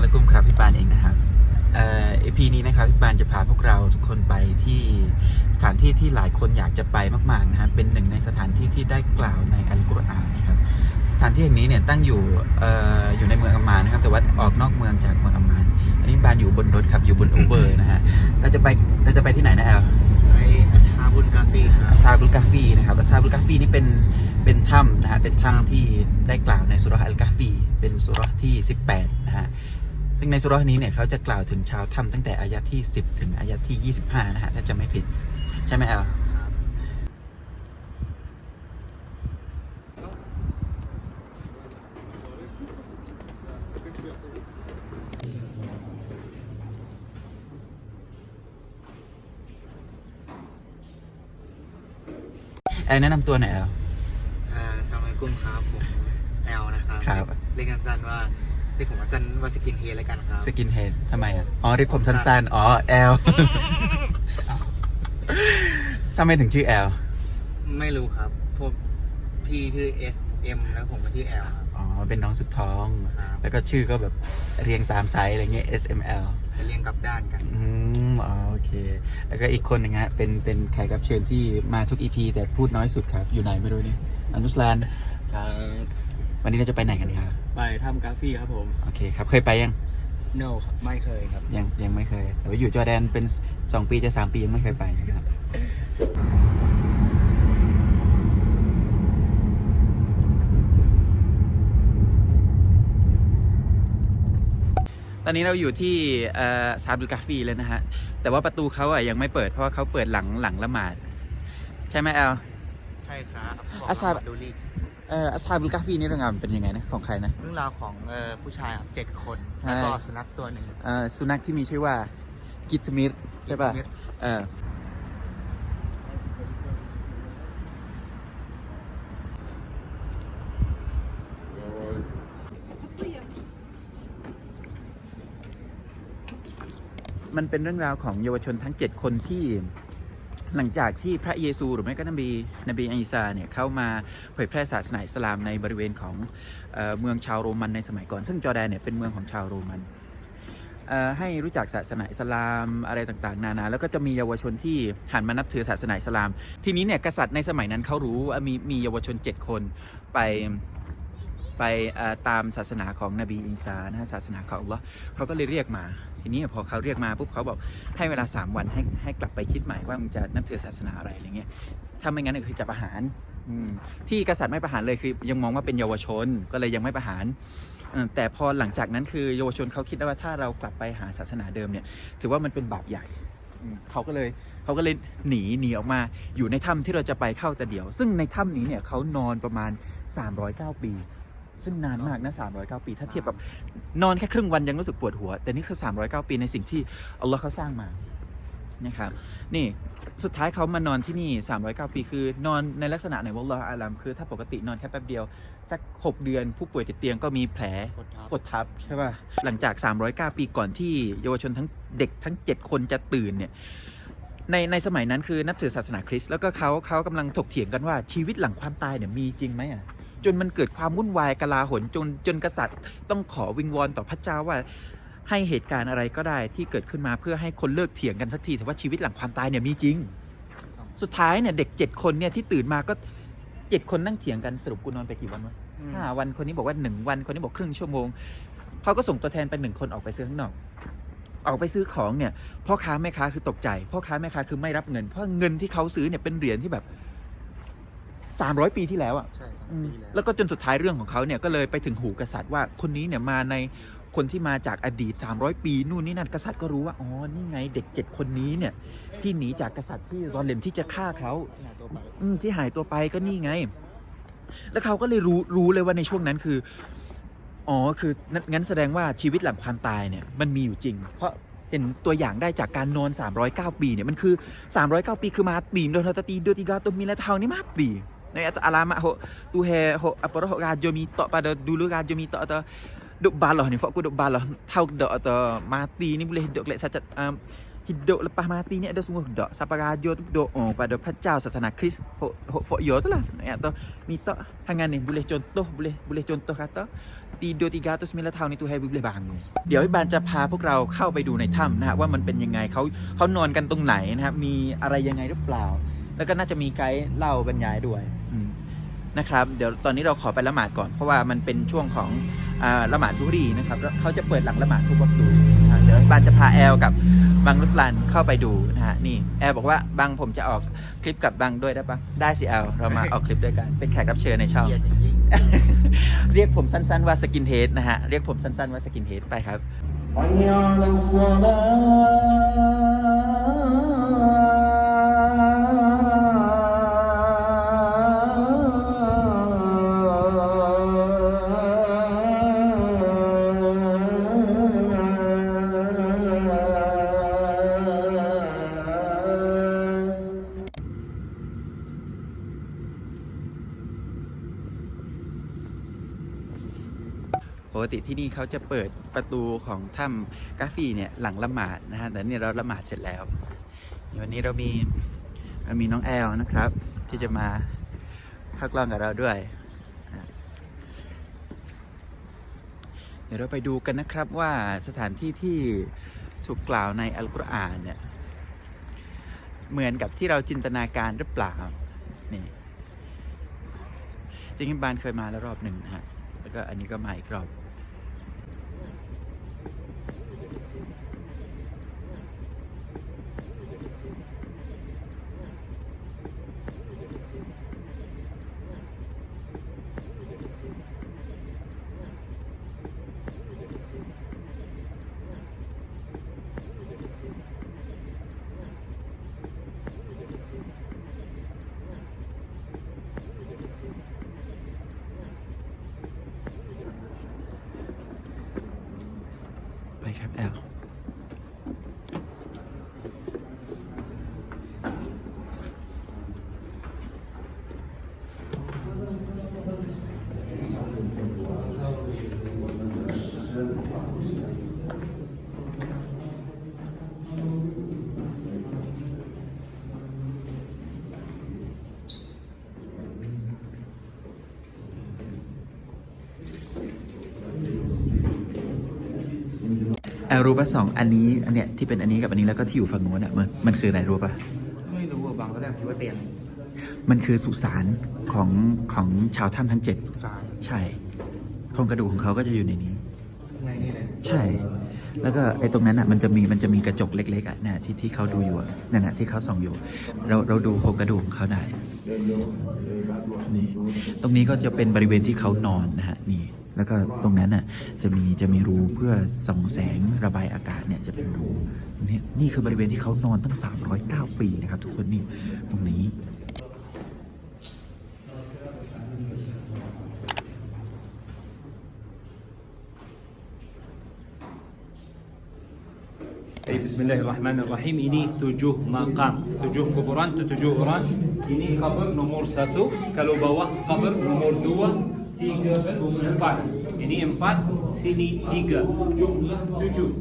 อะลัยกุมครับพี่ปานเองนะครับเอ่อ EP นี้นะครับพี่ปานจะพาพวกเราทุกคนไปที่สถานที่ที่หลายคนอยากจะไปมากๆนะครับเป็นหนึ่งในสถานที่ที่ได้กล่าวในอัลกุรอานนะครับสถานที่แห่งนี้เนี่ยตั้งอยู่เอ่ออยู่ในเมืองอัมมานนะครับ แต่ว่าออกนอกเมืองจากเมืองอัมมาน อันนี้ปานอยู่บนรถครับอยู่บนอูเบอร์นะฮะเราจะไปเราจะไปที่ไหนนะแอลไปอัชฮาบุนกาฟีครับอาซาบุลกาฟีนะครับอาซาบุลกาฟีนี่เป็นเป็นถ้ำนะฮะเป็นถ้ำที่ได้กล่าวในสุราะห์อัลกาฟีเป็นสุราะห์ที่ 18นะฮะ ซึ่งในสุราะห์นี้เนี่ยเขาจะกล่าวถึงชาวถ้ำตั้งแต่อายะที่ 10 ถึงอายะที่ 25 นะฮะ ถ้าจะไม่ผิด ใช่ไหมแอลครับแอลแนะนำตัวหน่อยแอลอ่าสลามอะลัยกุมครับผมแอลนะครับ ครับ เรียกสั้นๆว่าเรียกผมสั้นๆว่าสกินเฮดแล้วกันครับสกินเฮดทำไมอะ อ๋อเรียกผมสั้นๆ อ๋อแอลทำไมถึงชื่อแอลไม่รู้ครับพวกพี่ชื่อ S M แล้วผมก็ชื่อแอลครับ อ๋อ เป็นน้องสุดท้อง ครับ แล้วก็ชื่อก็แบบเรียงตามไซส์อะไรเงี้ย S M L จะเรียงกลับด้านกัน อืมอ๋อโอเค แล้วก็อีกคนหนึงฮะเป็นเป็นแขกรับเชิญที่มาทุกอีพีแต่พูดน้อยสุดครับ อยู่ไหนไม่รู้นี่อนุสลานครับ วันนี้เราจะไปไหนกันครับ ไปทำกาแฟครับผม โอเคครับ เคยไปยัง no ครับไม่เคยครับ ยังยังไม่เคย แต่ว่าอยู่จอร์แดนเป็น 2 ปีจะ 3 ปียังไม่เคยไปนะครับ ตอนนี้เราอยู่ที่เอ่อซาบุลกาฟีเลยนะฮะ แต่ว่าประตูเขาอะยังไม่เปิดเพราะว่าเขาเปิดหลังหลังละหมาด ใช่ไหมแอล ใช่ครับของอาซามาดูลี เอ่อซาบุลกาฟีนี่เรื่องราวมันเป็นยังไงนะของใครนะ เรื่องราวของเอ่อผู้ชายครับเจ็ดคน ใช่ แล้วก็สุนัขตัวหนึ่ง เอ่อสุนัขที่มีชื่อว่ากิตมิรใช่ป่ะกิตมิรเออมันเป็นเรื่องราวของเยาวชนทั้ง 7 คนที่ หลังจากที่พระเยซูหรือไม่ก็นบีนบีอีสาเนี่ยเข้ามาเผยแพร่ศาสนาอิสลามในบริเวณของเออเมืองชาวโรมันในสมัยก่อน ซึ่งจอร์แดนเนี่ยเป็นเมืองของชาวโรมันให้รู้จักศาสนาอิสลามอะไรต่างๆ นานา แล้วก็จะมีเยาวชนที่หันมานับถือศาสนาอิสลาม ทีนี้เนี่ยกษัตริย์ในสมัยนั้นเขารู้ว่ามีมีเยาวชน 7 คนไป ไปตามศาสนาของนบีอีสานะฮะศาสนาของอัลลอฮ์เขาก็เลยเรียกมา ทีนี้พอเขาเรียกมาปุ๊บเขาบอกให้เวลา 3 วันให้ให้กลับไปคิดใหม่ว่ามึงจะนับถือศาสนาอะไรอะไรเงี้ยถ้าไม่งั้นก็คือจะประหารที่กษัตริย์ไม่ประหารเลยคือ ยังมองว่าเป็นเยาวชนก็เลยยังไม่ประหารแต่พอหลังจากนั้นคือเยาวชนเขาคิดว่าถ้าเรากลับไปหาศาสนาเดิมเนี่ยถือว่ามันเป็นบาปใหญ่เขาก็เลยเขาก็เลยหนีหนีออกมาอยู่ในถ้ำที่เราจะไปเข้าแต่เดียว ซึ่งในถ้ำนี้เนี่ยเขานอนประมาณ 309 ปี ซึ่งนานมากนะ 309 ปี ถ้าเทียบกับนอนแค่ครึ่งวันยังรู้สึกปวดหัว แต่นี่คือ 309 ปีในสิ่งที่อัลลอฮ์เขาสร้างมานะครับนี่สุดท้ายเขามานอนที่นี่ 309 ปีคือนอนในลักษณะไหนวะอัลลอฮ์อาลัมคือ ถ้าปกตินอนแค่แป๊บเดียว สัก 6 เดือน ผู้ป่วยติดเตียงก็มีแผลกดทับกดทับใช่ป่ะหลังจาก 309 ปีก่อนที่เยาวชนทั้งเด็กทั้ง 7 คนจะตื่นเนี่ยในในสมัยนั้นคือนับถือศาสนาคริสต์แล้วก็เขาเขากำลังถกเถียงกันว่าชีวิตหลังความตายเนี่ยมีจริงไหมอะ จนมันเกิดความวุ่นวายกลาหนจนจนกษัตริย์ ต้องขอวิงวอนต่อพระเจ้าว่าให้เหตุการณ์อะไรก็ได้ที่เกิดขึ้นมาเพื่อให้คนเลิกเถียงกันสักทีแต่ว่าชีวิตหลังความตายเนี่ยมีจริง สุดท้ายเนี่ยเด็กเจ็ดคนเนี่ยที่ตื่นมาก็เจ็ดคนนั่งเถียงกันสรุปกูนอนไปกี่วันวะอืมห้าวันคนนี้บอกว่าหนึ่งวันคนนี้บอกครึ่งชั่วโมงเขาก็ส่งตัวแทนไปหนึ่งคนออกไปซื้อข้างนอกออกไปซื้อของเนี่ยพ่อค้าแม่ค้าคือตกใจพ่อค้าแม่ค้าคือไม่รับเงิน เพราะเงินที่เขาซื้อเนี่ยเป็นเหรียญที่แบบ สามร้อยปีที่แล้วอะใช่ครับอืมปีแล้วแล้วก็จนสุดท้ายเรื่องของเขาเนี่ยก็เลยไปถึงหูกษัตริย์ว่าคนนี้เนี่ยมาในคนที่มาจากอดีต 300 ปีนู่นนี่นั่นกษัตริย์ก็รู้ว่าอ๋อนี่ไงเด็กเจ็ดคนนี้เนี่ยที่หนีจากกษัตริย์ที่ซอลเลมที่จะฆ่าเขาที่หายตัวไปอืมที่หายตัวไปก็นี่ไง แล้วเขาก็เลยรู้รู้เลยว่าในช่วงนั้นคืออ๋อคืองั้นงั้นแสดงว่าชีวิตหลังความตายเนี่ยมันมีอยู่จริง เพราะเห็นตัวอย่างได้จากการนอน 309 ปีเนี่ยมันคือ 309 ปีคือมาตีโดนตตีโดติกาตัวมีและเท่านี่มาตี ในอัตอาลามะโหตูเฮโหอัปโรโหกาโจมีต่อปาดดูลูกาโจมีต่อต่อดกบาลเหรอเนี่ยฟอกกูดกบาลเหรอเท่าเดอต่อมาตีนี่ boleh dok lek sacat um, hidup lepas mati ni ada semua dak siapa raja tu doa pada pecah sasana Kris hok hok fok yo tu lah ya tu minta hangan ni boleh contoh boleh boleh contoh kata tidur309 tahun itu ให้ boleh bangun เดี๋ยวพี่บานจะพาพวกเราเข้าไปดูในถ้ำนะฮะว่ามันเป็นยังไงเขาเขานอนกันตรงไหนนะครับมีอะไรยังไงหรือเปล่า แล้วก็น่าจะมีไกด์เล่าบรรยายด้วยอืมนะครับ เดี๋ยวตอนนี้เราขอไปละหมาดก่อนเพราะว่ามันเป็นช่วงของอ่าละหมาดซุฮรีนะครับแล้วเขาจะเปิดหลังละหมาดทุกวักตูนะฮะเดี๋ยวบานจะพาแอลกับบังรุสลันเข้าไปดูนะฮะนี่แอลบอกว่าบังผมจะออกคลิปกับบังด้วยได้ปะได้สิแอลเรามาออกคลิปด้วยกันเป็นแขกรับเชิญในช่องเกลียดอย่างยิ่งเรียกผมสั้นๆว่าสกินเฮดนะฮะเรียกผมสั้นๆว่าสกินเฮดไปครับ กติที่นี่เขาจะเปิดประตูของถ้ำกาฟีเนี่ยหลังละหมาดนะฮะแต่เนี่ยเราละหมาดเสร็จแล้ว วันนี้เรามีเรามีน้องแอลนะครับ ที่จะมาพักร้อนกับเราด้วย เดี๋ยวเราไปดูกันนะครับว่าสถานที่ที่ถูกกล่าวในอัลกุรอานเนี่ยเหมือนกับที่เราจินตนาการหรือเปล่า นี่จริงๆบานเคยมาแล้วรอบหนึ่งนะฮะ แล้วก็อันนี้ก็มาอีกรอบ ไแอลแอลรู้ป่ะสองอันนี้อันเนี้ยที่เป็นอันนี้กับอันนี้แล้วก็ที่อยู่ฝั่งโน้นอะมันมันคืออะไรรู้ป่ะไม่รู้อะบางตอนแรกคิดว่าเตียงมันคือสุสานของของชาวถ้ำทั้งเจ็ดสารใช่โครงกระดูกของเขาก็จะอยู่ในนี้ไงนี่เลยใช่ แล้วก็ไอ้ตรงนั้นอะมันจะมีมันจะมีกระจกเล็กๆอะนะที่ที่เขาดูอยู่อะนั่นแหะที่เขาส่องอยู่ เราเราดูโครงกระดูกของเขาได้นี่ตรงนี้ก็จะเป็นบริเวณที่เขานอนนะฮะนี่ แล้วก็ตรงนั้นน่ะจะมีจะมีรูเพื่อส่องแสงระบายอากาศเนี่ยจะเป็นรูนี่นี่คือบริเวณที่เขานอนตั้ง 309 ปีนะครับทุกคนนี่ตรงนี้ أي بسم الله الرحمن الرحيم إني تجوه مقام تجوه كبران تجوه أوران إني قبر نمور ساتو كالوباوة قبر نمور دوة tiga, kubur empat. Ini empat, sini tiga. Jumlah tujuh.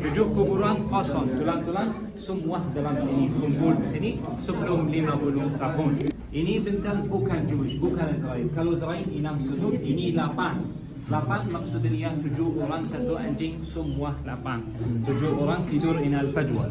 Tujuh kuburan kosong. Tulang-tulang semua dalam sini. Kumpul sini sebelum lima puluh tahun. Ini bentang bukan Jewish, bukan Israel. Kalau Israel, enam sudut, ini lapan. Lapan maksudnya tujuh orang satu anjing semua lapan. Tujuh orang tidur in al-fajwa.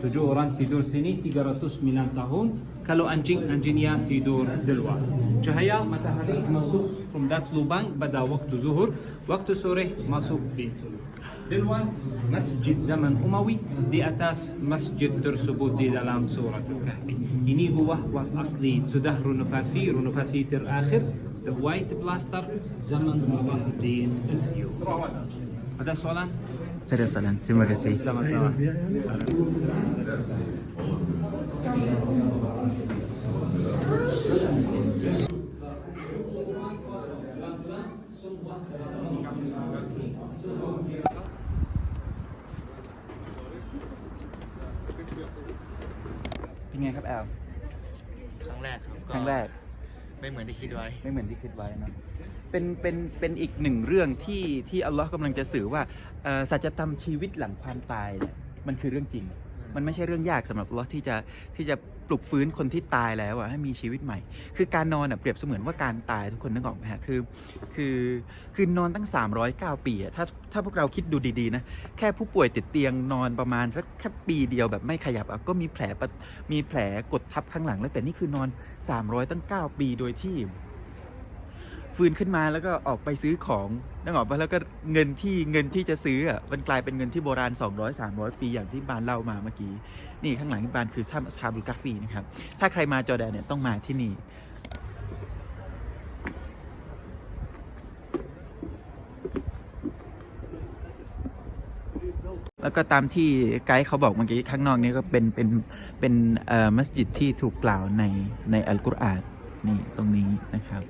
Tujuh orang tidur sini 309 tahun. Kalau anjing anjingnya tidur di luar. Cahaya matahari masuk from that slow bank بدا وقت ظهر وقت سوره مصب بيته دلوان مسجد زمن أموي دي أتاس مسجد ترسبوت دي دلام سورة الكهف يني هو واس أصلي تدهر نفاسي ونفاسي تر آخر the white plaster زمن صلاح الدين اليوم ada soalan? Tidak soalan, terima kasih. Sama-sama. เป็นไงครับแอลครั้งแรกครับครั้งแรกไม่เหมือนที่คิดไว้ ไม่เหมือนที่คิดไว้เนอะเป็นเป็นเป็นอีกหนึ่งเรื่องที่ที่อัลลอฮ์กำลังจะสื่อว่าเอ่อสัจธรรมชีวิตหลังความตายเนี่ยมันคือเรื่องจริงอืมมันไม่ใช่เรื่องยากสำหรับอัลเลาะห์ที่จะที่จะ ปลุกฟื้นคนที่ตายแล้วอะให้มีชีวิตใหม่ คือการนอนอะเปรียบเสมือนว่าการตายทุกคนนึกออกไหมฮะคือคือคือนอนตั้ง 309 ปีอะถ้าถ้าพวกเราคิดดูดีๆนะแค่ผู้ป่วยติดเตียงนอนประมาณสักแค่ปีเดียวแบบไม่ขยับอะก็มีแผลมีแผลกดทับข้างหลังแล้วแต่นี่คือนอน 300 ตั้ง 9 ปีโดยที่ ฟื้นขึ้นมาแล้วก็ออกไปซื้อของนึกออกปะแล้วก็เงินที่เงินที่จะซื้ออะมันกลายเป็นเงินที่โบราณ 200 300 ปีอย่างที่บานเล่ามาเมื่อกี้ นี่ข้างหลังที่บานคือถ้ำอัสฮาบุกาฟีนะครับ ถ้าใครมาจอแดนเนี่ยต้องมาที่นี่แล้วก็ตามที่ไกด์เขาบอกเมื่อกี้ข้างนอกนี้ก็เป็นเป็นเป็นเอ่อมัสยิดที่ถูกกล่าวในในอัลกุรอานนี่ตรงนี้นะครับ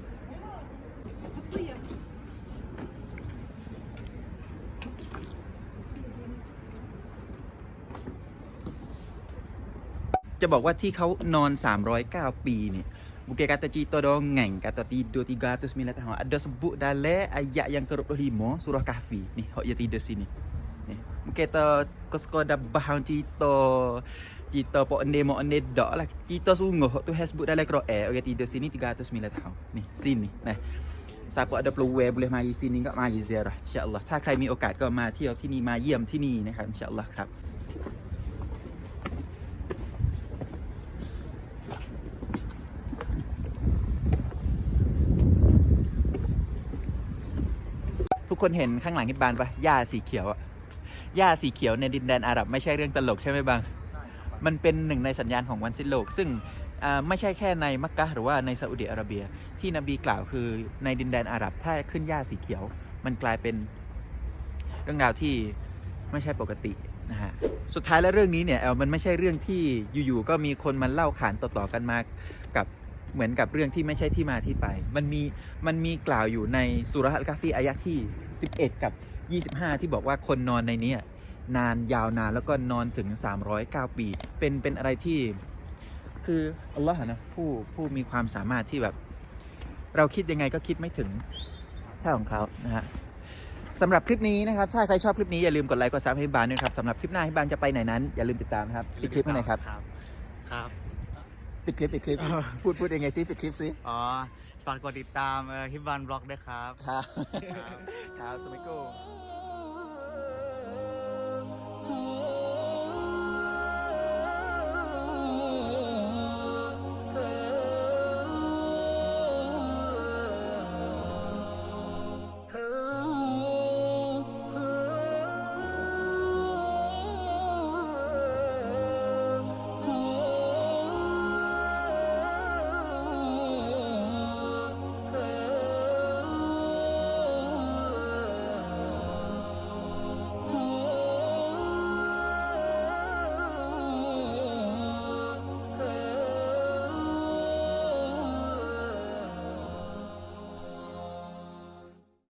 จะบอกว่าที่เขานอน 309 ปีเนี่ย Bukan kata cerita dongeng, kata tidur 309 tahun. Ada sebut dalam ayat yang ke-25 surah Kahfi. Ni, hok dia tidur sini. Ni. Bukan kata kau sekadar bahan cerita cerita pok ende mok ende dak lah. Cerita sungguh hok tu has sebut dalam Quran. Orang tidur sini 309 tahun. Ni, sini. Nah. Siapa ada peluang boleh mari sini enggak mari ziarah insya-Allah ถ้าใครมีโอกาสก็มาเที่ยวที่นี่มาเยี่ยมที่นี่นะครับ insya-Allah ครับ คนเห็นข้างหลังฮิบบานปะหญ้าสีเขียวอะหญ้าสีเขียวในดินแดนอาหรับไม่ใช่เรื่องตลกใช่ไหมบางมันเป็นหนึ่งในสัญญาณของวันสิ้นโลก ซึ่งอ่าไม่ใช่แค่ในมักกะฮ์หรือว่าในซาอุดิอาระเบีย ที่นบีกล่าวคือในดินแดนอาหรับถ้าขึ้นหญ้าสีเขียว มันกลายเป็นเรื่องราวที่ไม่ใช่ปกตินะฮะสุดท้ายแล้วเรื่องนี้เนี่ยเออมันไม่ใช่เรื่องที่อยู่ๆก็มีคนมาเล่าขานต่อๆกันมากับ เหมือนกับเรื่องที่ไม่ใช่ที่มาที่ไป มันมีมันมีกล่าวอยู่ในสุรหัลกาฟีอายะที่ 11 กับ 25 ที่บอกว่าคนนอนในนี้นานยาวนานแล้วก็นอนถึง 309 ปี เป็นเป็นอะไรที่คืออัลลอฮ์นะผู้ผู้มีความสามารถที่แบบ เราคิดยังไงก็คิดไม่ถึงท่าของเขานะฮะสำหรับคลิปนี้นะครับ ถ้าใครชอบคลิปนี้อย่าลืมกดไลค์กดซับให้บานด้วยครับสำหรับคลิปหน้าให้บานจะไปไหนนั้น อย่าลืมติดตามครับปิดคลิปให้หน่อยครับครับครับ ปิดคลิปปิดคลิปพูดพูดยังไงซิปิดคลิปซิอ๋อฝากกดติดตามฮิปบันบล็อกด้วยครับ ครับครับสมิโก้